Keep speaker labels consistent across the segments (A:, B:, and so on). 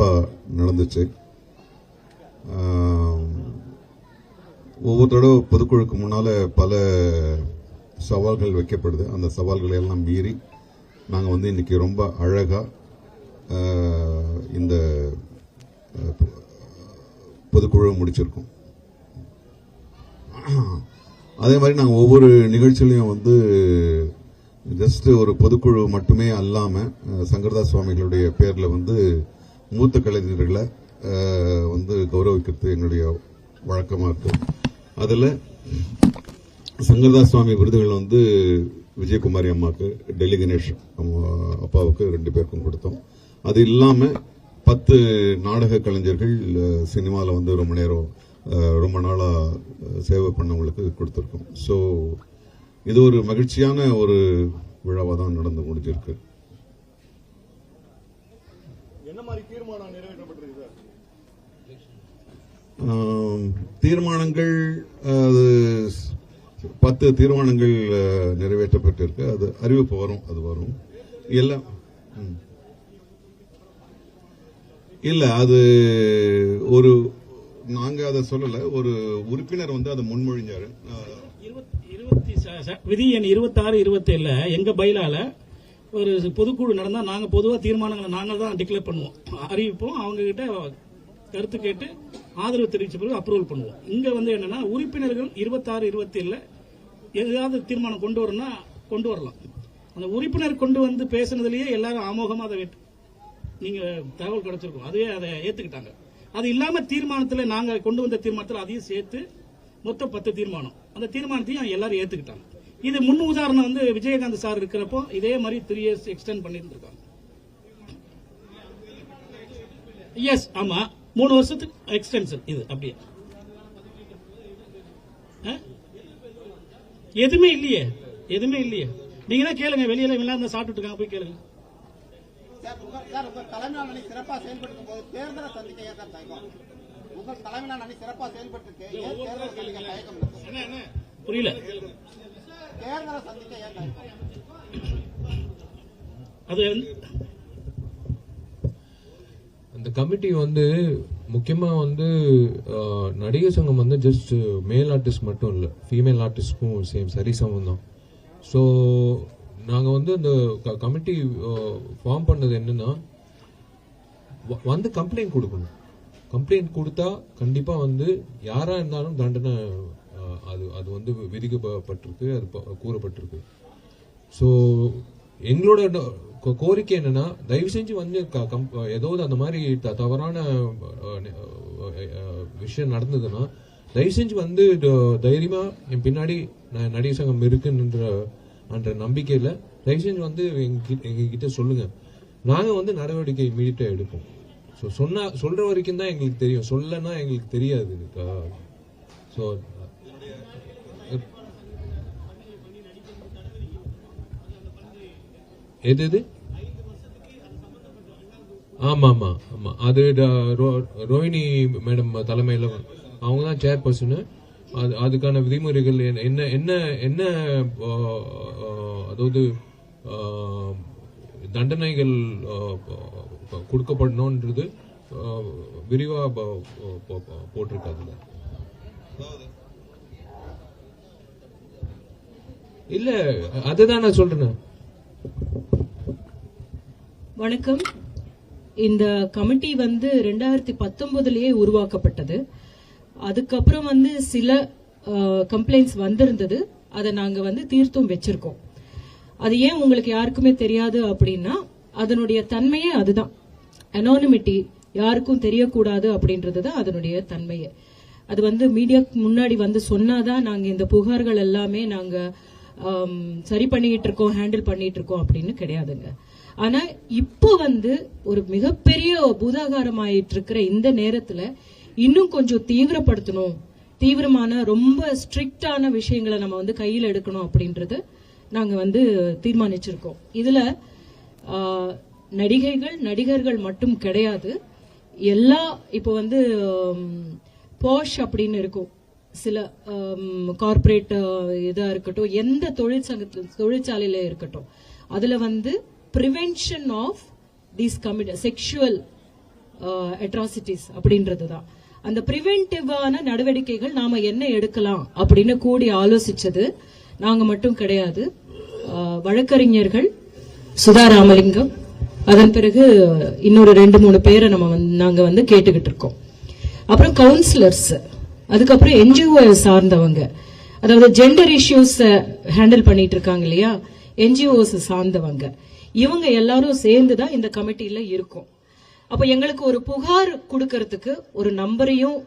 A: சிறப்பாக நடந்துச்சு. ஒவ்வொரு தடவை பொதுக்குழுக்கு முன்னால் பல சவால்கள் வைக்கப்படுது. அந்த சவால்களை எல்லாம் மீறி நாங்கள் வந்து இன்றைக்கி ரொம்ப அழகாக இந்த பொதுக்குழுவை பொதுக்குழு முடிச்சிருக்கோம். அதே மாதிரி நாங்கள் ஒவ்வொரு நிகழ்ச்சியிலையும் வந்து ஜஸ்ட் ஒரு பொதுக்குழு மட்டுமே அல்லாமல் சங்கரதாஸ் சுவாமிகளுடைய பேரில் வந்து மூத்த கலைஞர்களை வந்து கௌரவிக்கிறது எங்களுடைய வழக்கமாக இருக்கும். அதில் சங்கர்தாஸ் சுவாமி விருதுகள் வந்து விஜயகுமாரி அம்மாவுக்கு டெல்லி கணேஷ் அம்மா அப்பாவுக்கு ரெண்டு பேருக்கும் கொடுத்தோம். அது இல்லாமல் பத்து நாடக கலைஞர்கள் சினிமாவில் வந்து ரொம்ப நேரம் ரொம்ப நாளாக சேவை பண்ணவங்களுக்கு கொடுத்துருக்கோம். ஸோ இது ஒரு மகிழ்ச்சியான ஒரு விழாவாக தான் நடந்து முடிஞ்சிருக்கு
B: என்ன மாதிரி தீர்மானம் நிறைவேற்றப்பட்டிருக்கு சார்
A: ஆம், தீர்மானங்கள் அது பத்து தீர்மானங்கள் நிறைவேற்றப்பட்டிருக்கு. அது அறிவிப்பு வரும் அது வரும். எல்லாம். இல்ல அது ஒரு நாங்க அதை சொல்லல. ஒரு உறுப்பினர் வந்து அதை முன்மொழிஞ்சாரு.
C: விதி எண் இருபத்தாறு இருபத்தேழுல எங்க பைலால ஒரு பொதுக்குழு நடந்தால் நாங்கள் பொதுவாக தீர்மானங்களை நாங்கள் தான் டிக்ளேர் பண்ணுவோம். அறிவிப்போம். அவங்கக்கிட்ட கருத்து கேட்டு ஆதரவு தெரிவித்த பிறகு அப்ரூவல் பண்ணுவோம். இங்கே வந்து என்னென்னா உறுப்பினர்கள் இருபத்தாறு இருபத்தேழில் எதாவது தீர்மானம் கொண்டு வரணும்னா கொண்டு வரலாம். அந்த உறுப்பினர் கொண்டு வந்து பேசுனதுலேயே எல்லாரும் அமோகமாக அதை நீங்கள் தகவல் கிடச்சிருக்கோம். அதுவே அதை ஏற்றுக்கிட்டாங்க அது இல்லாமல் தீர்மானத்தில் நாங்கள் கொண்டு வந்த தீர்மானத்தில் அதையும் சேர்த்து மொத்தம் பத்து தீர்மானம். அந்த தீர்மானத்தையும் எல்லாரும் ஏற்றுக்கிட்டாங்க இது முன் உதாரணம் வந்து விஜயகாந்த் சார் இருக்கிறப்போ இதே மாதிரி த்ரீ இயர்ஸ் எக்ஸ்டெண்ட் பண்ணியிருந்திருக்காங்க. எஸ் ஆமா. மூணு வருஷத்துக்கு எக்ஸ்டென்ஷன் இது அப்படியே? எதுவுமே இல்லையே. எதுவுமே இல்லையே. நீங்க தான் கேளுங்க வெளியில விளையாண்டு சாப்பிட்டுட்டு இருக்காங்க போய் கேளுங்க? புரியல. அது
D: அந்த கமிட்டி வந்து முக்கியமாக வந்து நடிகர் சங்கம் வந்து ஜஸ்ட் மேல் ஆர்டிஸ்ட் மட்டும் இல்லை ஃபீமேல் ஆர்டிஸ்ட்க்கும் சேம் சரி சமம் தான் ஸோ நாங்கள் வந்து அந்த கமிட்டி ஃபார்ம் பண்ணது என்னன்னா வ- வந்து கம்ப்ளைண்ட் கொடுக்கணும். கம்ப்ளைண்ட் கொடுத்தா கண்டிப்பாக வந்து யாராக இருந்தாலும் தண்டனை அது அது வந்து விதிக்கப்பட்டிருக்கு அது கூறப்பட்டிருக்கு. ஸோ எங்களோட கோரிக்கை என்னன்னா தயவு செஞ்சு வந்து க- ஏதாவது அந்த மாதிரி த- தவறான விஷயம் நடந்ததுன்னா தயவு செஞ்சு வந்து த- தைரியமா என் பின்னாடி நான் நடிகர் சங்கம் இருக்குன்ற என்ற நம்பிக்கையில தயவு செஞ்சு வந்து எங்க எங்ககிட்ட சொல்லுங்க. நாங்க வந்து நடவடிக்கை இமீடியட்டா எடுப்போம். ஸோ சொன்னா சொல்ற வரைக்கும் தான் எங்களுக்கு தெரியும். சொல்லனா எங்களுக்கு தெரியாது ஸோ எது எது? ஆமா ஆமா ஆமா. அது ட- ரோ- ரோஹிணி மேடம் தலைமையில அவங்க தான் சேர்பர்சனு அது அதுக்கான விதிமுறைகள் என்ன- என்ன என்ன என்ன அதாவது தண்டனைகள் கொடுக்கப்படணுன்றது விரிவாக விரிவா ப- போட்டிருக்கு அதுல இல்ல அதுதான் நான் சொல்றேன்.
E: வணக்கம். இந்த கமிட்டி வந்து ரெண்டாயிரத்தி பத்தொன்பதுலயே உருவாக்கப்பட்டது. அதுக்கப்புறம் வந்து சில கம்ப்ளைண்ட்ஸ் வந்திருந்தது. அதை நாங்க வந்து தீர்த்தும் வச்சிருக்கோம். அது ஏன் உங்களுக்கு யாருக்குமே தெரியாது அப்படின்னா அதனுடைய தன்மையே அதுதான். அனானிமிட்டி யாருக்கும் தெரியக்கூடாது அப்படின்றது தான் அதனுடைய தன்மையே. அது வந்து மீடியாக்கு முன்னாடி வந்து சொன்னாதான் நாங்க இந்த புகார்கள் எல்லாமே நாங்க சரி பண்ணிக்கிட்டு இருக்கோம் ஹேண்டில் பண்ணிட்டு இருக்கோம் அப்படின்னு கிடையாதுங்க. ஆனா இப்போ வந்து ஒரு மிகப்பெரிய பூதாகாரமாயிட்டு இருக்கிற இந்த நேரத்துல இன்னும் கொஞ்சம் தீவிரப்படுத்தணும். தீவிரமான ரொம்ப ஸ்ட்ரிக்டான விஷயங்களை நம்ம வந்து கையில் எடுக்கணும் அப்படின்றது நாங்க வந்து தீர்மானிச்சிருக்கோம். இதுல நடிகைகள் நடிகர்கள் மட்டும் கிடையாது. எல்லா இப்போ வந்து போஷ் அப்படின்னு இருக்கும். சில um, கார்ப்பரேட் uh, இதா இருக்கட்டும் எந்த தொழிற்சங்கத்தில் தொழிற்சாலையில இருக்கட்டும் அதுல வந்து prevention of these commit sexual atrocities அப்படின்றது தான் அந்த ப்ரிவென்டிவான நடவடிக்கைகள் நாம என்ன எடுக்கலாம் அப்படின்னு கூடி ஆலோசிச்சது நாங்க மட்டும் கிடையாது. Uh, வழக்கறிஞர்கள் சுதா ராமலிங்கம் அதன் பிறகு இன்னொரு ரெண்டு மூணு பேரை நம்ம வந்து வந்து கேட்டுக்கிட்டு இருக்கோம். அப்புறம் கவுன்சிலர்ஸ் அதுக்கப்புறம் என்ஜிஓ சார்ந்தவங்க. அதாவது ஜெண்டர் இஷ்யூஸ் ஹேண்டில் பண்ணிட்டு இருக்காங்க இல்லையா? என்ஜிஓஸ் சார்ந்தவங்க. இவங்க எல்லாரும் சேர்ந்து தான் இந்த கமிட்டியில இருக்கும். அப்போ எங்களுக்கு ஒரு புகார் கொடுக்கறதுக்கு ஒரு நம்பரையும்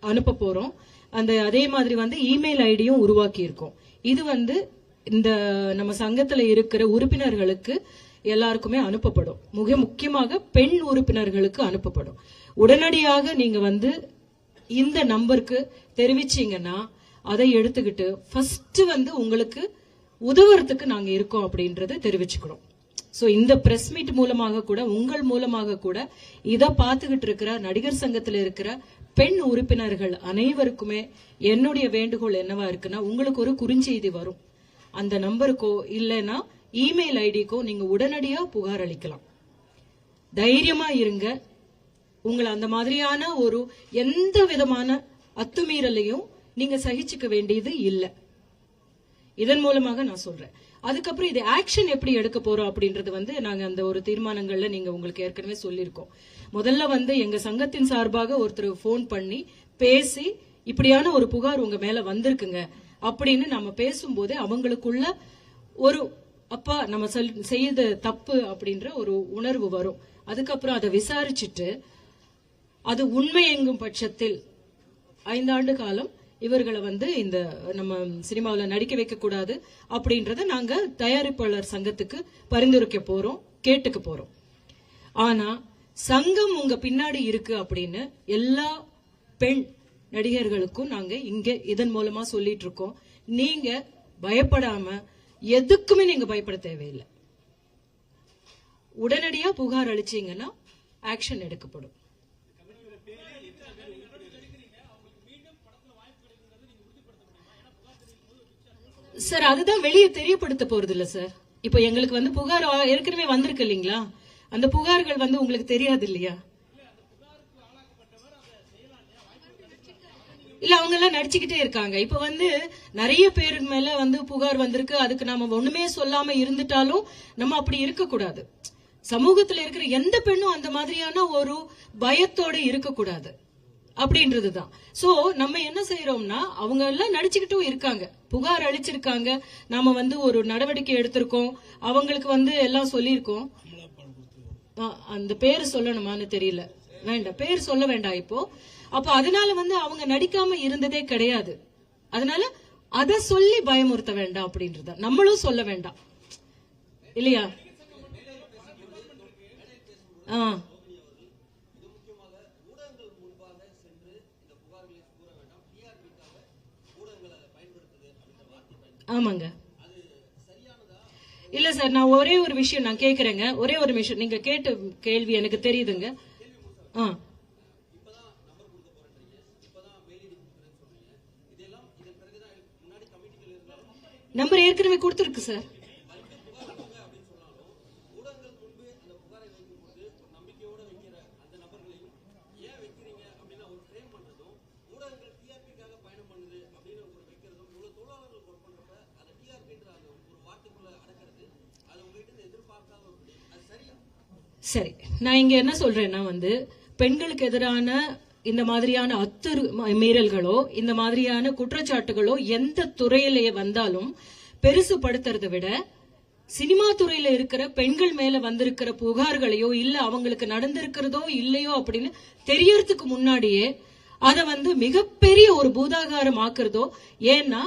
E: அனுப்ப போறோம். அந்த அதே மாதிரி வந்து இமெயில் ஐடியும் உருவாக்கி இருக்கோம். இது வந்து இந்த நம்ம சங்கத்துல இருக்கிற உறுப்பினர்களுக்கு எல்லாருக்குமே அனுப்பப்படும். மிக முக்கியமாக பெண் உறுப்பினர்களுக்கு அனுப்பப்படும். உடனடியாக நீங்க வந்து இந்த நம்பருக்கு தெரிவிச்சீங்கன்னா அதை எடுத்துக்கிட்டு ஃபர்ஸ்ட் வந்து உங்களுக்கு உதவுறதுக்கு நாங்க இருக்கோம் அப்படின்றத தெரிவிச்சுக்கிறோம் சோ இந்த பிரஸ் மீட் மூலமாக கூட உங்கள் மூலமாக கூட இதை பார்த்துக்கிட்டு இருக்கிற நடிகர் சங்கத்துல இருக்கிற பெண் உறுப்பினர்கள் அனைவருக்குமே என்னுடைய வேண்டுகோள் என்னவா இருக்குன்னா உங்களுக்கு ஒரு குறுஞ்செய்தி வரும். அந்த நம்பருக்கோ இல்லைன்னா இமெயில் ஐடிக்கோ நீங்க உடனடியா புகார் அளிக்கலாம். தைரியமா இருங்க. உங்களை அந்த மாதிரியான ஒரு எந்த விதமான அத்துமீறலையும் நீங்க சகிச்சுக்க வேண்டியது இல்லை. இதன் மூலமாக நான் சொல்றேன். அதுக்கப்புறம் இது ஆக்ஷன் எப்படி எடுக்க போறோம் அப்படின்றது வந்து நாங்க அந்த ஒரு தீர்மானங்கள்ல நீங்க உங்களுக்கு ஏற்கனவே சொல்லியிருக்கோம். முதல்ல வந்து எங்க சங்கத்தின் சார்பாக ஒருத்தர் போன் பண்ணி பேசி இப்படியான ஒரு புகார் உங்க மேல வந்திருக்குங்க அப்படின்னு நம்ம பேசும்போதே அவங்களுக்குள்ள ஒரு அப்பா நம்ம செல்- தப்பு அப்படின்ற ஒரு உணர்வு வரும். அதுக்கப்புறம் அதை விசாரிச்சுட்டு அது உண்மை எங்கும் பட்சத்தில் ஐந்தாண்டு காலம் இவர்களை வந்து இந்த நம்ம சினிமாவில் நடிக்க வைக்க கூடாது அப்படின்றத நாங்க தயாரிப்பாளர் சங்கத்துக்கு பரிந்துரைக்க போறோம் கேட்டுக்க போறோம். ஆனா சங்கம் உங்க பின்னாடி இருக்கு அப்படின்னு எல்லா பெண் நடிகர்களுக்கும் நாங்க இங்க இதன் மூலமா சொல்லிட்டு இருக்கோம். நீங்க பயப்படாம எதுக்குமே நீங்க பயப்பட தேவையில்லை. உடனடியா புகார் அளிச்சீங்கன்னா ஆக்ஷன் எடுக்கப்படும். சார் அதுதான் வெளியே தெரியப்படுத்த போறது இல்ல சார். இப்போ எங்களுக்கு வந்து புகார் ஏற்கனவே வந்திருக்கு இல்லைங்களா? அந்த புகார்கள் வந்து உங்களுக்கு தெரியாது இல்லையா? இல்ல அவங்க எல்லாம் நடிச்சுக்கிட்டே இருக்காங்க. இப்ப வந்து நிறைய பேர் மேல வந்து புகார் வந்திருக்கு. அதுக்கு நாம ஒண்ணுமே சொல்லாம இருந்துட்டாலும் நம்ம அப்படி இருக்க கூடாது சமூகத்துல இருக்கிற எந்த பெண்ணும் அந்த மாதிரியான ஒரு பயத்தோட இருக்கக்கூடாது. அப்படின்றது தான் சோ நம்ம என்ன செய்யறோம்னா அவங்க எல்லாம் நடிச்சுக்கிட்டும் இருக்காங்க. புகார் அளிச்சிருக்காங்க. நாம வந்து ஒரு நடவடிக்கை எடுத்திருக்கோம். அவங்களுக்கு வந்து எல்லாம் சொல்லியிருக்கோம். அந்த பேர் சொல்லணுமான்னு தெரியல. வேண்டாம். பேர் சொல்ல வேண்டாம் இப்போ. அப்ப அதனால வந்து அவங்க நடிக்காம இருந்ததே கிடையாது. அதனால அத சொல்லி பயமுறுத்த வேண்டாம் அப்படின்றத நம்மளும் சொல்ல வேண்டாம். இல்லையா? ஆ. ஆமாங்க. இல்ல சார் நான் ஒரே ஒரு விஷயம் நான் கேக்குறேங்க. ஒரே ஒரு விஷயம் நீங்க கேட்ட கேள்வி எனக்கு தெரியுதுங்க. ஆ. நம்பர் ஏற்கனவே கொடுத்துருக்கு சார். சரி. நான் இங்க என்ன சொல்றேன்னா வந்து பெண்களுக்கு எதிரான இந்த மாதிரியான அத்துரு மீறல்களோ இந்த மாதிரியான குற்றச்சாட்டுகளோ எந்த துறையிலேயே வந்தாலும் பெருசுபடுத்துறதை விட சினிமா துறையில இருக்கிற பெண்கள் மேல வந்திருக்கிற புகார்களையோ இல்ல அவங்களுக்கு நடந்திருக்கிறதோ இல்லையோ அப்படின்னு தெரியறதுக்கு முன்னாடியே அதை வந்து மிகப்பெரிய ஒரு பூதாகாரம் ஆக்குறதோ ஏன்னா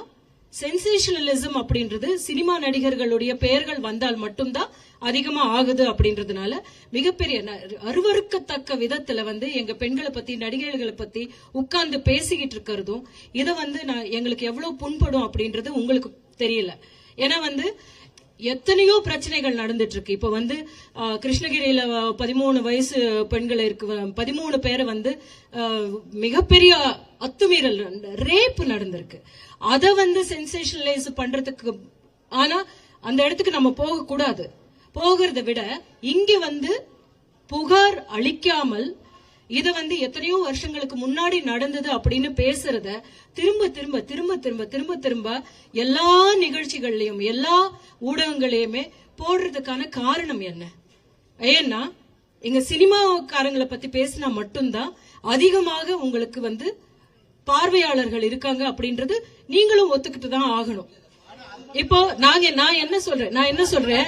E: சென்சேஷனலிசம் அப்படின்றது சினிமா நடிகர்களுடைய பெயர்கள் வந்தால் மட்டும்தான் அதிகமா ஆகுது அப்படின்றதுனால மிகப்பெரிய ந- அருவருக்கத்தக்க விதத்துல வந்து எங்க பெண்களை பத்தி நடிகைகளை பத்தி உட்கார்ந்து பேசிக்கிட்டு இருக்கிறதும் இதை வந்து நான் எங்களுக்கு எவ்வளவு புண்படும் அப்படின்றது உங்களுக்கு தெரியல. ஏன்னா வந்து எத்தனையோ பிரச்சனைகள் நடந்துட்டு இருக்கு இப்ப வந்து கிருஷ்ணகிரியில பதிமூணு வயசு பெண்கள் இருக்கு பதிமூணு பேரை வந்து மிகப்பெரிய அத்துமீறல் ரேப் நடந்திருக்கு. அதை வந்து சென்சேஷனலைஸ் பண்றதுக்கு ஆனா அந்த இடத்துக்கு நம்ம போக கூடாது போகிறத விட இங்க வந்து புகார் அளிக்காமல் இது வந்து எத்தனையோ வருஷங்களுக்கு முன்னாடி நடந்தது அப்படின்னு பேசுறத திரும்ப திரும்ப திரும்ப திரும்ப திரும்ப திரும்ப எல்லா நிகழ்ச்சிகள்லயும் எல்லா ஊடகங்களையுமே போடுறதுக்கான காரணம் என்ன? ஏன்னா எங்க சினிமாக்காரங்களை பத்தி பேசினா மட்டும்தான் அதிகமாக உங்களுக்கு வந்து பார்வையாளர்கள் இருக்காங்க அப்படின்றது நீங்களும் ஒத்துக்கிட்டு தான் ஆகணும். இப்போ நாங்க நான் என்ன சொல்றேன்? நான் என்ன சொல்றேன்?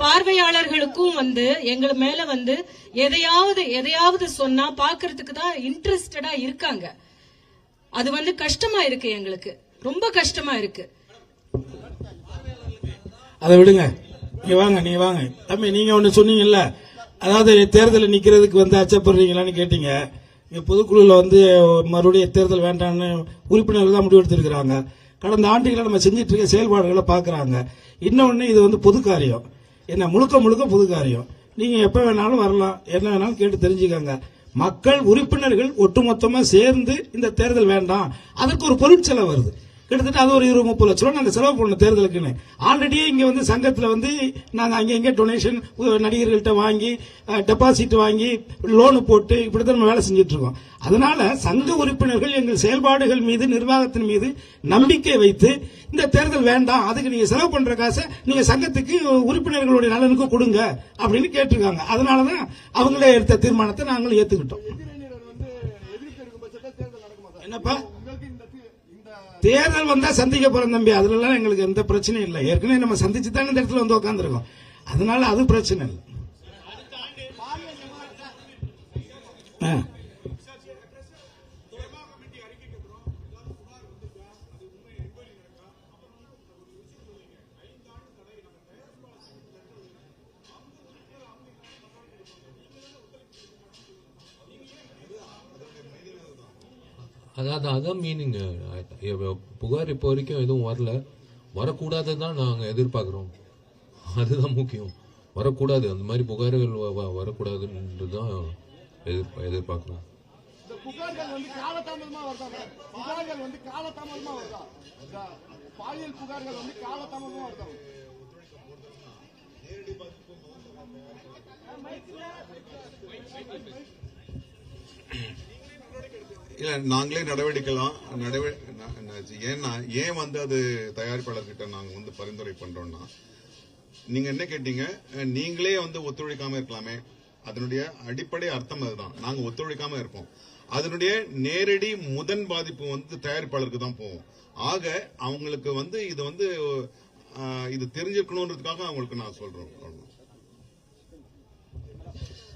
E: பார்வையாளர்களுக்கும் வந்து எங்களை மேல வந்து எதையாவது எதையாவது சொன்னா பாக்குறதுக்கு தான் இன்ட்ரெஸ்டடா இருக்காங்க. அது வந்து கஷ்டமா இருக்கு எங்களுக்கு. ரொம்ப கஷ்டமா இருக்கு.
F: அதை விடுங்க. நீ வாங்க நீ வாங்க. தம்பி நீங்க ஒண்ணு சொன்னீங்கல்ல? அதாவது தேர்தலில் நிக்கிறதுக்கு வந்து அச்சப்படுறீங்களான்னு கேட்டீங்க. இங்க பொதுக்குழுல வந்து மறுபடியும் தேர்தல் வேண்டாம்னு உறுப்பினர்கள் தான் முடிவெடுத்திருக்கிறாங்க. கடந்த ஆண்டுகளை நம்ம செஞ்சிட்டு இருக்க செயல்பாடுகளை பார்க்குறாங்க. இன்னொன்று இது வந்து புது காரியம். என்ன முழுக்க முழுக்க புது காரியம். நீங்கள் எப்போ வேணாலும் வரலாம். என்ன வேணாலும் கேட்டு தெரிஞ்சுக்கோங்க. மக்கள் உறுப்பினர்கள் ஒட்டுமொத்தமாக சேர்ந்து இந்த தேர்தல் வேண்டாம். அதற்கு ஒரு பொருட்செலவு வருது. கிட்டத்தட்ட அது ஒரு இருபது முப்பது லட்ச ரூபா நாங்க செலவு பண்ணோம் தேர்தலுக்குன்னு. ஆல்ரெடியே இங்க வந்து சங்கத்துல வந்து நாங்க அங்க இங்க டொனேஷன் நடிகர்கள்ட்ட வாங்கி டெபாசிட் வாங்கி லோனு போட்டு இப்படித்தான் நம்ம வேலை செஞ்சுட்டு இருக்கோம் அதனால சங்க உறுப்பினர்கள் எங்கள் செயல்பாடுகள் மீது நிர்வாகத்தின் மீது நம்பிக்கை வைத்து இந்த தேர்தல் வேண்டாம் அதுக்கு நீங்க செலவு பண்ற காசை நீங்க சங்கத்துக்கு உறுப்பினர்களுடைய நலனுக்கு கொடுங்க அப்படின்னு கேட்டிருக்காங்க. அதனாலதான் அவங்களே எடுத்த தீர்மானத்தை நாங்களும் ஏத்துக்கிட்டோம்.
B: எதிரணியினர் தேர்தல்
F: வந்தா சந்திக்க போறோம் தம்பி. அதுல எங்களுக்கு எந்த பிரச்சனையும் இல்லை. ஏற்கனவே நம்ம சந்திச்சு தானே இந்த இடத்துல வந்து உட்காந்துருக்கோம் அதனால அது பிரச்சனை இல்லை.
D: அதாவது அதான் மீனிங் புகார் இப்போ வரைக்கும் எதுவும் வரல. வரக்கூடாது தான் நாங்கள் எதிர்பார்க்குறோம். அதுதான் முக்கியம். வரக்கூடாது. அந்த மாதிரி புகார்கள் வரக்கூடாதுன்றது தான் எதிர்பா எதிர்பார்க்குறோம்.
B: புகார்கள் வந்து காலதாமதமா வருதா புகார்கள் வந்து காலதாமதமா வருதா? பாலியல் புகார்கள் வந்து காலதாமதமா வருதா?
A: இல்லை நாங்களே நடவடிக்கலாம் நடவ ஏன்னா ஏன் வந்து அது தயாரிப்பாளர்கிட்ட நாங்க வந்து பரிந்துரை பண்றோம்னா நீங்க என்ன கேட்டீங்க? நீங்களே வந்து ஒத்துழைக்காம இருக்கலாமே. அதனுடைய அடிப்படை அர்த்தம் அதுதான். நாங்க ஒத்துழைக்காம இருப்போம். அதனுடைய நேரடி முதன் பாதிப்பு வந்து தயாரிப்பாளருக்கு தான் போகும். ஆக அவங்களுக்கு வந்து இது வந்து இது தெரிஞ்சிருக்கணுன்றதுக்காக அவங்களுக்கு நான் சொல்றோம் அவ்வளவுதான்.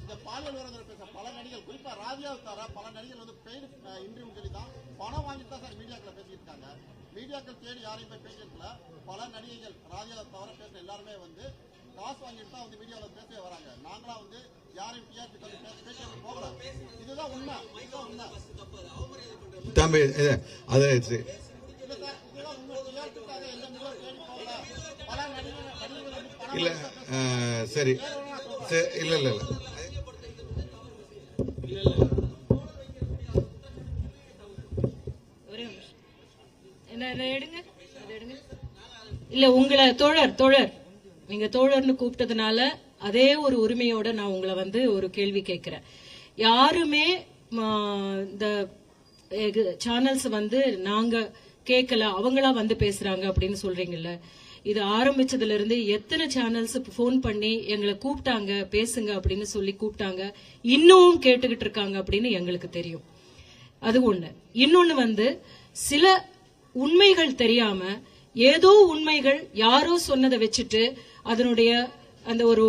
G: இந்த பாலியல் விரோதம் பேச பல நடிகர்கள் குறிப்பா ராதியாவை தவிர பல நடிகர்கள் வந்து பெய்டு இன்டர்வியூ சொல்லி தான் பணம் வாங்கிட்டு தான் சார் மீடியாக்களை பேசியிருக்காங்க மீடியாக்கள் தேடி யாரையும் போய் பேசியிருக்கல. பல நடிகைகள் ராதியாவை தவிர பேசுற எல்லாருமே வந்து காசு வாங்கிட்டு தான் வந்து மீடியாவில் பேசவே வராங்க. நாங்களா வந்து யாரையும் டிஆர்பி பேச போகல. இதுதான் உண்மை. இதுதான் உண்மை.
A: தம்பி அது.
G: இல்ல சார்
A: இல்ல இல்ல இல்ல. இல்ல
E: உங்களை தோழர் தோழர். நீங்க தோழர்னு கூப்பிட்டதுனால அதே ஒரு உரிமையோட நான் உங்களை வந்து ஒரு கேள்வி கேட்கிறேன். யாருமே இந்த சேனல்ஸ் வந்து நாங்க கேட்கல அவங்களா வந்து பேசுறாங்க அப்படின்னு சொல்றீங்கல்ல. இது ஆரம்பிச்சதுல இருந்து எத்தனை சேனல்ஸ் ஃபோன் பண்ணி எங்களை கூப்பிட்டாங்க பேசுங்க அப்படின்னு சொல்லி கூப்பிட்டாங்க இன்னும் கேட்டுக்கிட்டு இருக்காங்க அப்படின்னு எங்களுக்கு தெரியும். அது ஒண்ணு. இன்னொன்னு வந்து சில உண்மைகள் தெரியாம ஏதோ உண்மைகள் யாரோ சொன்னதை வச்சுட்டு அதனுடைய அந்த ஒரு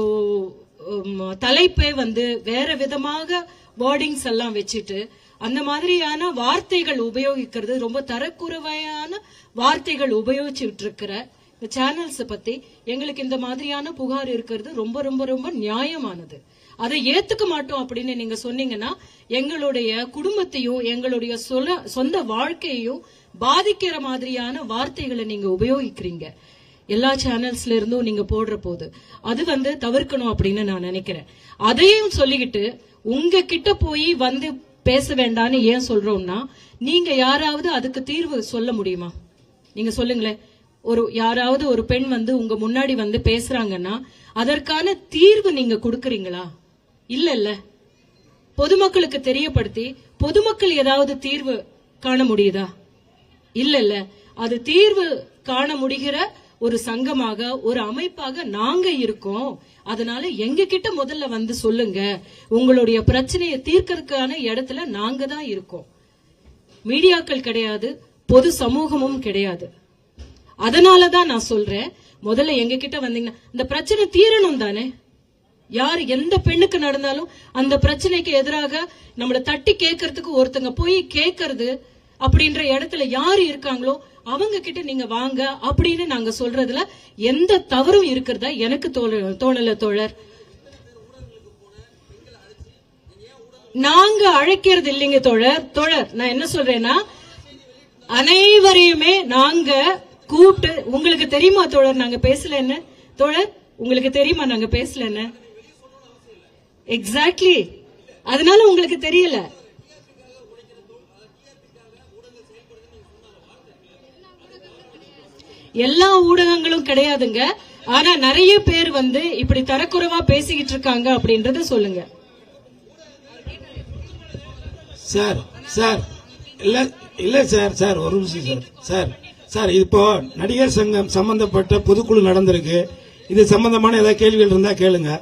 E: தலைப்பே வந்து வேற விதமாக வேர்டிங்ஸ் எல்லாம் வச்சுட்டு அந்த மாதிரியான வார்த்தைகள் உபயோகிக்கிறது ரொம்ப தரக்குறைவையான வார்த்தைகள் உபயோகிச்சுட்டு இருக்கிற சேனல்ஸ் பத்தி எங்களுக்கு இந்த மாதிரியான புகார் இருக்கிறது ரொம்ப ரொம்ப ரொம்ப நியாயமானது. அதை ஏத்துக்க மாட்டோம் அப்படின்னு நீங்க சொன்னீங்கன்னா எங்களுடைய குடும்பத்தையும் எங்களுடைய சொல- சொந்த வாழ்க்கையையும் பாதிக்கிற மாதிரியான வார்த்தைகளை நீங்க உபயோகிக்கிறீங்க. எல்லா சேனல்ஸ்ல இருந்தும் நீங்க போடுற போது. அது வந்து தவிர்க்கணும் அப்படின்னு நான் நினைக்கிறேன். அதையும் சொல்லிக்கிட்டு உங்க கிட்ட போய் வந்து பேச வேண்டாம்னு ஏன் சொல்றோம்னா நீங்க யாராவது அதுக்கு தீர்வு சொல்ல முடியுமா? நீங்க சொல்லுங்களேன். ஒரு யாராவது ஒரு பெண் வந்து உங்க முன்னாடி வந்து பேசுறாங்கன்னா அதற்கான தீர்வு நீங்க கொடுக்கறீங்களா? இல்ல இல்ல பொதுமக்களுக்கு தெரியப்படுத்தி பொதுமக்கள் ஏதாவது தீர்வு காண முடியுதா? இல்ல இல்ல அது தீர்வு காண முடிகிற ஒரு சங்கமாக ஒரு அமைப்பாக நாங்க இருக்கோம். அதனால எங்க கிட்ட முதல்ல வந்து சொல்லுங்க. உங்களுடைய பிரச்சனையை தீர்க்கறதுக்கான இடத்துல நாங்க தான் இருக்கோம். மீடியாக்கள் கிடையாது பொது சமூகமும் கிடையாது. அதனால தான் நான் சொல்றேன் முதல்ல எங்க கிட்ட வந்தீங்கன்னா இந்த பிரச்சனை தீரணும் தானே? யார் எந்த பெண்ணுக்கு நடந்தாலும் அந்த பிரச்சனைக்கு எதிராக நம்மளை தட்டி கேட்கறதுக்கு ஒருத்தங்க போய் கேட்கறது அப்படின்ற இடத்துல யார் இருக்காங்களோ அவங்க கிட்ட நீங்க வாங்க அப்படின்னு நாங்க சொல்றதுல எந்த தவறும் இருக்கிறதா எனக்கு தோணல தோழர். நாங்க அழைக்கிறது இல்லைங்க தோழர். தோழர் நான் என்ன சொல்றேன்னா அனைவரையுமே நாங்க கூப்பிட்டு உங்களுக்கு தெரியுமா தோழர் நாங்க பேசல என்ன? தோழர் உங்களுக்கு தெரியுமா நாங்க பேசல என்ன? எக்ஸாக்ட்லி அதனால உங்களுக்கு தெரியல. எல்லா ஊடகங்களும் கிடையாதுங்க. ஆனா நிறைய பேர் வந்து இப்படி தரக்குறைவா பேசிக்கிட்டு இருக்காங்க அப்படின்றத சொல்லுங்க.
F: சார் சார் இல்ல இல்ல சார் சார் ஒரு நிமிஷம் சார் சார். சார் இப்போ நடிகர் சங்கம் சம்பந்தப்பட்ட பொதுக்குழு நடந்திருக்கு. இது சம்பந்தமான ஏதாவது கேள்விகள் இருந்தால் கேளுங்க.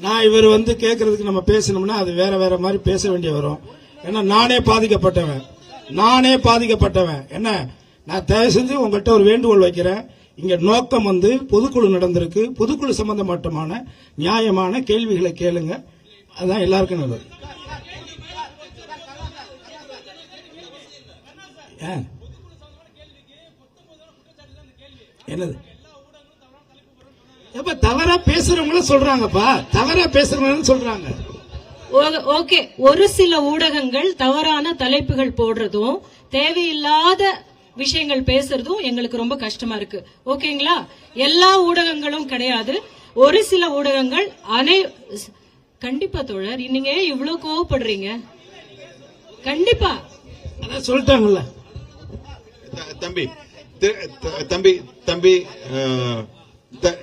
F: நான் இவர் வந்து கேட்கறதுக்கு நம்ம பேசணும்னா அது வேற வேற மாதிரி பேச வேண்டிய வரும். ஏன்னா நானே பாதிக்கப்பட்டவன். நானே பாதிக்கப்பட்டவன். என்ன? நான் தயவு செஞ்சு உங்கள்கிட்ட ஒரு வேண்டுகோள் வைக்கிறேன். இங்க நோக்கம் வந்து பொதுக்குழு நடந்திருக்கு. பொதுக்குழு சம்பந்தப்பட்டமான நியாயமான கேள்விகளை கேளுங்க. அதுதான் எல்லாருக்கும் நல்லது. ஏன்? என்னது? எப்ப தவறா பேசுறவங்களும் சொல்றாங்கப்பா. தவறா பேசுறவங்களும் சொல்றாங்க.
E: ஓ- ஓகே. ஒரு சில ஊடகங்கள் தவறான தலைப்புகள் போடுறதும் தேவையில்லாத விஷயங்கள் பேசுறதும் எங்களுக்கு ரொம்ப கஷ்டமா இருக்கு. ஓகேங்களா? எல்லா ஊடகங்களும் கிடையாது. ஒரு சில ஊடகங்கள் அனை கண்டிப்பா தோழர் நீங்க ஏன் இவ்வளவு கோவப்படுறீங்க? கண்டிப்பா.
F: அதான் சொல்லிட்டாங்கல்ல.
A: தம்பி தம்பி தம்பி த-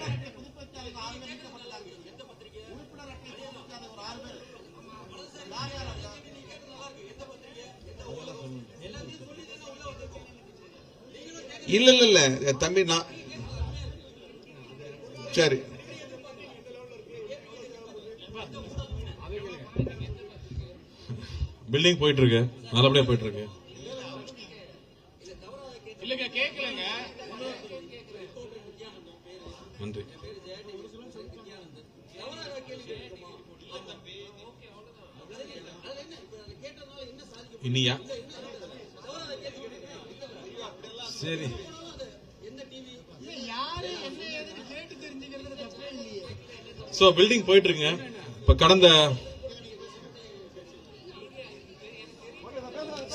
A: இல்ல இல்ல இல்ல தம்பி நான் சரி.
H: பில்டிங் போயிட்டு இருக்கு. நல்லபடியா போயிட்டு இருக்கு. நன்றி இனியா? சரி. சோ பில்டிங் போயிட்டு இருக்குங்க இப்ப கடந்த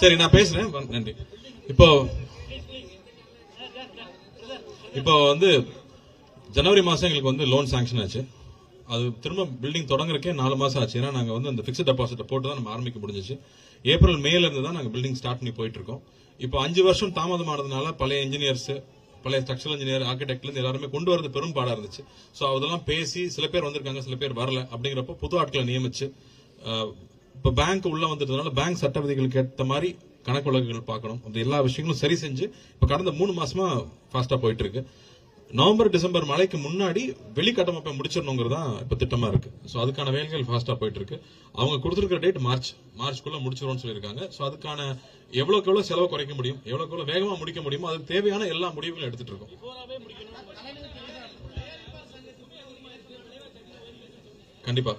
H: சரி நான் பேசுறேன். நன்றி. இப்போ இப்போ வந்து ஜனவரி மாதம் எங்களுக்கு வந்து லோன் சாங்ஷன் ஆச்சு. அது திரும்ப பில்டிங் தொடங்குறக்கே நாலு மாதம் ஆச்சு. ஏன்னா நாங்கள் வந்து அந்த ஃபிக்ஸ்ட் டெபாசிட்டை போட்டு தான் நம்ம ஆரம்பிக்க முடிஞ்சிச்சு. ஏப்ரல் மேலேருந்து தான் நாங்கள் பில்டிங் ஸ்டார்ட் பண்ணி போயிட்டுருக்கோம் இப்போ அஞ்சு வருஷம் தாமதமானதுனால பழைய இன்ஜினியர்ஸ் பழைய ஸ்ட்ரக்சரல் இன்ஜினியர் ஆர்கிடெக்ட்லேருந்து எல்லாருமே கொண்டு வரது பெரும் பாடாக இருந்துச்சு. ஸோ அதெல்லாம் பேசி சில பேர் வந்திருக்காங்க சில பேர் வரல. அப்படிங்கிறப்போ புது ஆட்களை நியமிச்சு இப்போ பேங்க் உள்ளே வந்துட்டதுனால பேங்க் சட்ட விதிகளுக்கு ஏற்ற மாதிரி கணக்கு வழக்குகள் பார்க்கணும். அந்த எல்லா விஷயங்களும் சரி செஞ்சு இப்போ கடந்த மூணு மாசமா ஃபாஸ்ட்டாக போயிட்டு இருக்கு. நவம்பர் டிசம்பர் மழைக்கு முன்னாடி வெளிக்கட்டமைப்பை முடிச்சிடணுங்கிறது தான் இப்போ திட்டமா இருக்கு. ஸோ அதுக்கான வேலைகள் ஃபாஸ்ட்டாக போயிட்டு இருக்கு அவங்க கொடுத்திருக்கிற டேட் மார்ச் மார்ச்க்குள்ள முடிச்சிடும்னு சொல்லியிருக்காங்க. ஸோ அதுக்கான எவ்வளோக்கு எவ்வளோ செலவு குறைக்க முடியும் எவ்வளோக்கு எவ்வளோ வேகமாக முடிக்க முடியுமோ அதுக்கு தேவையான எல்லா முடிவுகளும் எடுத்துட்டு இருக்கோம். கண்டிப்பா.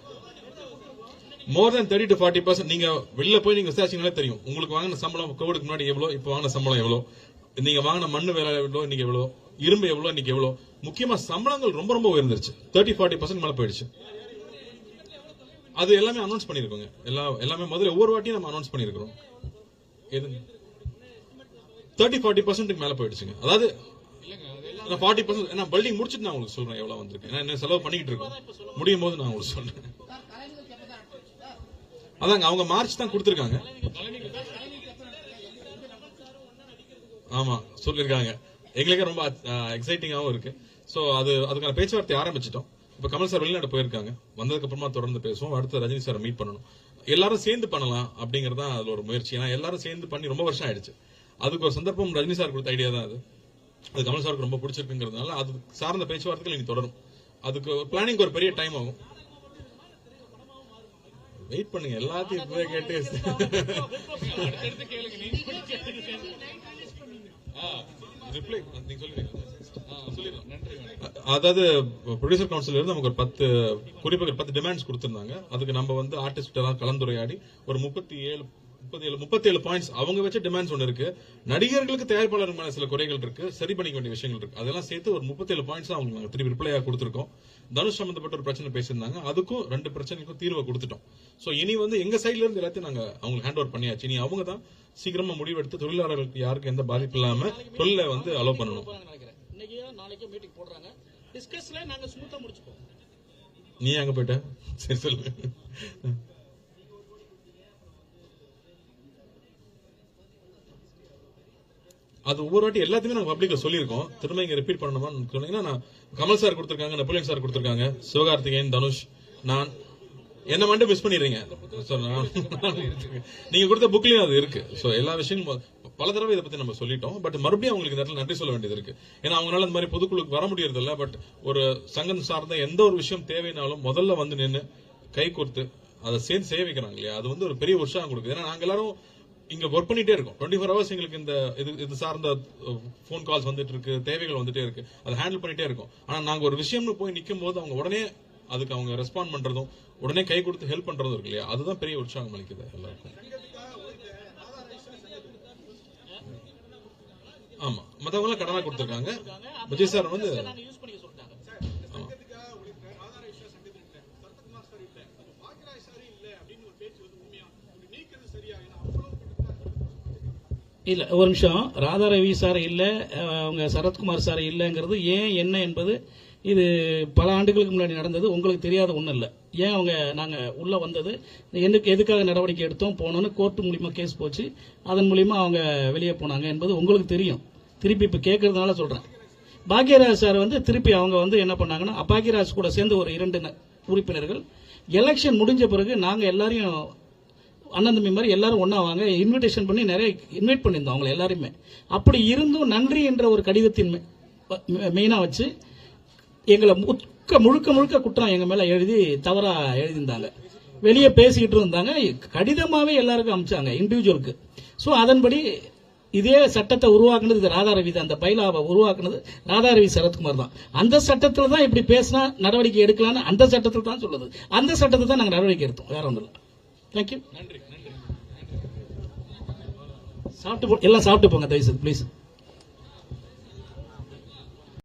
H: More than thirty to forty percent நீங்க வெளில போய் நீங்க விசாரிச்சீங்களே தெரியும். உங்களுக்கு வாங்கின சம்பளம் கோவிடுக்கு முன்னாடி எவ்வளோ இப்போ வாங்கின சம்பளம் எவ்வளோ? நீங்க வாங்கின மண்ணு வேலை எவ்வளோ இன்னைக்கு எவ்வளோ? இரும்பு எவ்வளோ இன்னைக்கு எவ்வளவு? முக்கியமா சம்பளங்கள் ரொம்ப ரொம்ப உயர்ந்துருச்சு. தேர்ட்டி ஃபார்ட்டி பர்சன்ட் மேலே போயிடுச்சு. அது எல்லாமே அனௌன்ஸ் பண்ணியிருக்கோங்க. எல்லா எல்லாமே முதல்ல ஒவ்வொரு வாட்டியும் நம்ம அனௌன்ஸ் பண்ணியிருக்கிறோம். எது தேர்ட்டி ஃபார்ட்டி பர்சன்ட்டுக்கு மேல போயிடுச்சுங்க. அதாவது ஃபார்ட்டி பர்சன்ட் நான் பில்டிங் முடிச்சுட்டு நான் உங்களுக்கு சொல்றேன் எவ்வளோ வந்திருக்கு. ஏன்னா என்ன செலவு பண்ணிக்கிட்டு இருக்கோம். முடியும் போது நான் உங்களுக்கு சொல்றேன். அதாங்க அவங்க மார்ச் தான் கொடுத்துருக்காங்க. ஆமா சொல்லிருக்காங்க எங்களுக்கே ரொம்ப எக்ஸைட்டிங்காகவும் இருக்கு. ஸோ அது அதுக்கான பேச்சுவார்த்தை ஆரம்பிச்சிட்டோம். இப்போ கமல் சார் வெளிநாடு போயிருக்காங்க. வந்ததுக்கு அப்புறமா தொடர்ந்து பேசுவோம். அடுத்து ரஜினி சார் மீட் பண்ணணும். எல்லாரும் சேர்ந்து பண்ணலாம் அப்படிங்கறது தான் அதுல ஒரு முயற்சி. ஏன்னா எல்லாரும் சேர்ந்து பண்ணி ரொம்ப வருஷம் ஆயிடுச்சு. அதுக்கு ஒரு சந்தர்ப்பம் ரஜினி சார் கொடுத்த ஐடியா தான் அது. அது கமல் சாருக்கு ரொம்ப பிடிச்சிருக்குங்கிறதுனால அது சார்ந்த பேச்சுவார்த்தைகள் இனி தொடரும். அதுக்கு பிளானிங் ஒரு பெரிய டைம் ஆகும். வெயிட் பண்ணுங்க. எல்லாத்தையும் இப்பவே கேட்டு அதாவது ப்ரொடியூசர் கவுன்சில் இருந்து நமக்கு ஒரு பத்து குறிப்புகள் பத்து டிமாண்ட்ஸ் கொடுத்திருந்தாங்க. அதுக்கு நம்ம வந்து ஆர்டிஸ்ட் எல்லாம் கலந்துரையாடி ஒரு முப்பத்தி ஏழு முப்பத்தி ஏழு முப்பத்தி ஏழு பாயிண்ட்ஸ் அவங்க வச்ச டிமாண்ட்ஸ் ஒன்று இருக்கு. நடிகர்களுக்கு தயாரிப்பாளர் மேல சில குறைகள் இருக்கு. சரி பண்ணிக்க வேண்டிய விஷயங்கள் இருக்கு. அதெல்லாம் சேர்த்து ஒரு முப்பத்தி ஏழு பாயிண்ட்ஸ் அவங்க நாங்க திருப்பி ரிப்ளையா கொடுத்திருக்கோம். தனுஷ் சம்பந்தப்பட்ட ஒரு பிரச்சனை பேசியிருந்தாங்க. அதுக்கும் ரெண்டு பிரச்சனைக்கும் தீர்வை கொடுத்துட்டோம். சோ இனி வந்து எங்க சைடுல இருந்து எல்லாத்தையும் நாங்க அவங்களுக்கு ஹேண்ட் ஓவர் பண்ணியாச்சு. இனி அவங்க தான் சீக்கிரமா முடிவெடுத்து தொழிலாளர்களுக்கு யாருக்கும் எந்த பாதிப்பு இல்லாம தொழிலை வந்து அலோவ் பண்ணணும்.
C: நினைக்கிறேன் இன்னைக்கோ நாளைக்கோ மீட்டிங் போடுறாங்க? டிஸ்கஸ்ல நாங்க ஸ்மூத்தா முடிச்சுப்போம்
H: நீ அங்க போயிட்ட? சரி சொல்லுங்க அது ஒவ்வொரு வாட்டி எல்லாத்தையுமே நாங்க பப்ளிக்ல சொல்லியிருக்கோம். திரும்ப இங்க ரிப்பீட் பண்ணணுமான்னு சொன்னீங்கன்னா நான் கமல் சார் கொடுத்திருக்காங்க நெப்போலியன் சார் கொடுத்திருக்காங்க சிவகார்த்திகேயன் தனுஷ் நான் என்ன மட்டும் மிஸ் பண்ணிடுறீங்க. நான்- நீங்க கொடுத்த புக்லயும் அது இருக்கு. ஸோ எல்லா விஷயங்களும் பல தடவை இதை பத்தி நம்ம சொல்லிட்டோம். பட் மறுபடியும் அவங்களுக்கு இந்த இடத்துல நன்றி சொல்ல வேண்டியது இருக்கு. ஏன்னா அவங்களால இந்த மாதிரி பொதுக்குழுக்கு வர முடியறது இல்லை பட் ஒரு சங்கம் சார்ந்த எந்த ஒரு விஷயம் தேவைனாலும் முதல்ல வந்து நின்று கை கொடுத்து அதை சேர்ந்து செய்ய வைக்கிறாங்க இல்லையா? அது வந்து ஒரு பெரிய உற்சாகம் கொடுக்குது. ஏன்னா நாங்க எல்லாரும் இங்க ஒர்க் பண்ணிட்டே இருக்கோம். டுவெண்ட்டி ஃபோர் ஹவர்ஸ் எங்களுக்கு இந்த இது இது சார்ந்த ஃபோன் கால்ஸ் வந்துட்டு இருக்கு தேவைகள் வந்துட்டே இருக்கு. அதை ஹேண்டில் பண்ணிட்டே இருக்கோம். ஆனா நாங்க ஒரு விஷயம்னு போய் நிக்கும் போது அவங்க உடனே அதுக்கு அவங்க ரெஸ்பாண்ட் பண்றதும் உடனே கை கொடுத்து ஹெல்ப் பண்றதும் இருக்கு இல்லையா? அதுதான் பெரிய உற்சாகம் அளிக்குது எல்லாருக்கும். ஆமா. மத்தவங்க எல்லாம் கடனா கொடுத்திருக்காங்க. விஜய் சார் வந்து
C: நாங்க யூஸ் பண்ணிக்க சொல்லிட்டாங்க
H: ஆமா.
C: இல்லை ஒரு நிமிஷம். ராதா ரவி சார் இல்லை அவங்க சரத்குமார் சார் இல்லைங்கிறது ஏன் என்ன என்பது இது பல ஆண்டுகளுக்கு முன்னாடி நடந்தது. உங்களுக்கு தெரியாத ஒன்றும் இல்லை. ஏன் அவங்க நாங்கள் உள்ளே வந்தது? என்னுக்கு எதுக்காக நடவடிக்கை எடுத்தோம் போனோம்னு கோர்ட்டு மூலிமா கேஸ் போச்சு. அதன் மூலிமா அவங்க வெளியே போனாங்க என்பது உங்களுக்கு தெரியும். திருப்பி இப்போ கேட்கறதுனால சொல்கிறேன் பாக்யராஜ் சார் வந்து திருப்பி அவங்க வந்து என்ன பண்ணாங்கன்னா பாக்யராஜ் கூட சேர்ந்து ஒரு இரண்டு உறுப்பினர்கள். எலெக்ஷன் முடிஞ்ச பிறகு நாங்கள் எல்லாரையும் அண்ணன் தம்பி மாதிரி எல்லாரும் ஒன்றா வாங்க இன்விடேஷன் பண்ணி நிறைய இன்வைட் பண்ணியிருந்தோம் அவங்களை எல்லாருமே அப்படி இருந்தும் நன்றி என்ற ஒரு கடிதத்தின் மெயினாக வச்சு எங்களை முழுக்க முழுக்க முழுக்க குற்றம் எங்கள் மேலே எழுதி தவறாக எழுதியிருந்தாங்க. வெளியே பேசிக்கிட்டு இருந்தாங்க. கடிதமாகவே எல்லாருக்கும் அமிச்சாங்க இண்டிவிஜுவலுக்கு ஸோ அதன்படி இதே சட்டத்தை உருவாக்குனது இது ராதாரவி தான். அந்த பைலாவை உருவாக்குனது ராதாரவி சரத்குமார் தான். அந்த சட்டத்தில் தான் இப்படி பேசினா நடவடிக்கை எடுக்கலான்னு அந்த சட்டத்தில் தான் சொல்லுது. அந்த சட்டத்தை தான் நாங்கள் நடவடிக்கை எடுத்தோம். வேற ஒன்றும் இல்லை. தேங்க்யூ சாப்பிட்டு போ- எல்லாம் சாப்பிட்டு போங்க தயவு ப்ளீஸ்